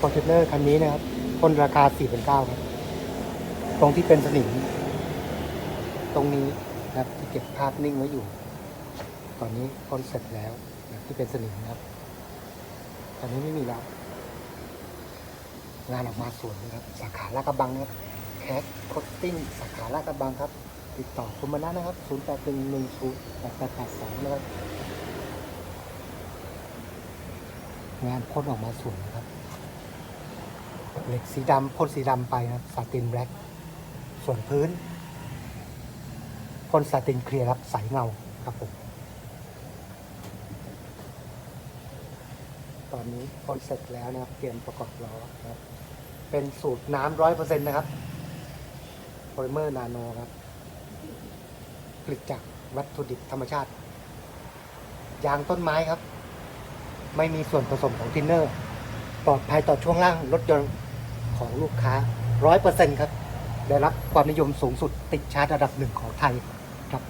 ฟอร์จูเนอร์คันนี้นะครับพ่นราคา4 9 0 0ครับ ตรงที่เป็นสนิม ตรงนี้นะครับที่เก็บภาพนิ่งไว้อยู่ ตอนนี้พ่นเสร็จแล้วนะที่เป็นสนิมนะครับ ตอนนี้ไม่มีแล้ว งานออกมาสวยนะครับ สาขาลาดกระบังนะครับแคสโคตติ้งสาขาลาดกระบังครับ ติดต่อคุณมาได้นะครับ0 8 1 1 0 8 8 8 2นะครับงานพ่นออกมาสวยนะครับ เหล็กสีดำพ่นสีดำไปนะครับซาตินแบล็กส่วนพื้นพ่นซาตินเคลียร์รับใสเงาครับผมตอนนี้พ่นเสร็จแล้วนะครับเตรียมประกอบล้อนะครับเป็นสูตรน้ำร้อยเปอร์เซ็นต์นะครับโพลิเมอร์นาโนครับผลิตจากวัตถุดิบธรรมชาติ ยางต้นไม้ครับ ไม่มีส่วนผสมของทินเนอร์ ปลอดภัยต่อช่วงล่างรถยนต์ ของลูกค้าร้อยเปอร์เซ็นครับ ได้รับความนิยมสูงสุดติดชาร์ตระดับหนึ่งของไทยครับ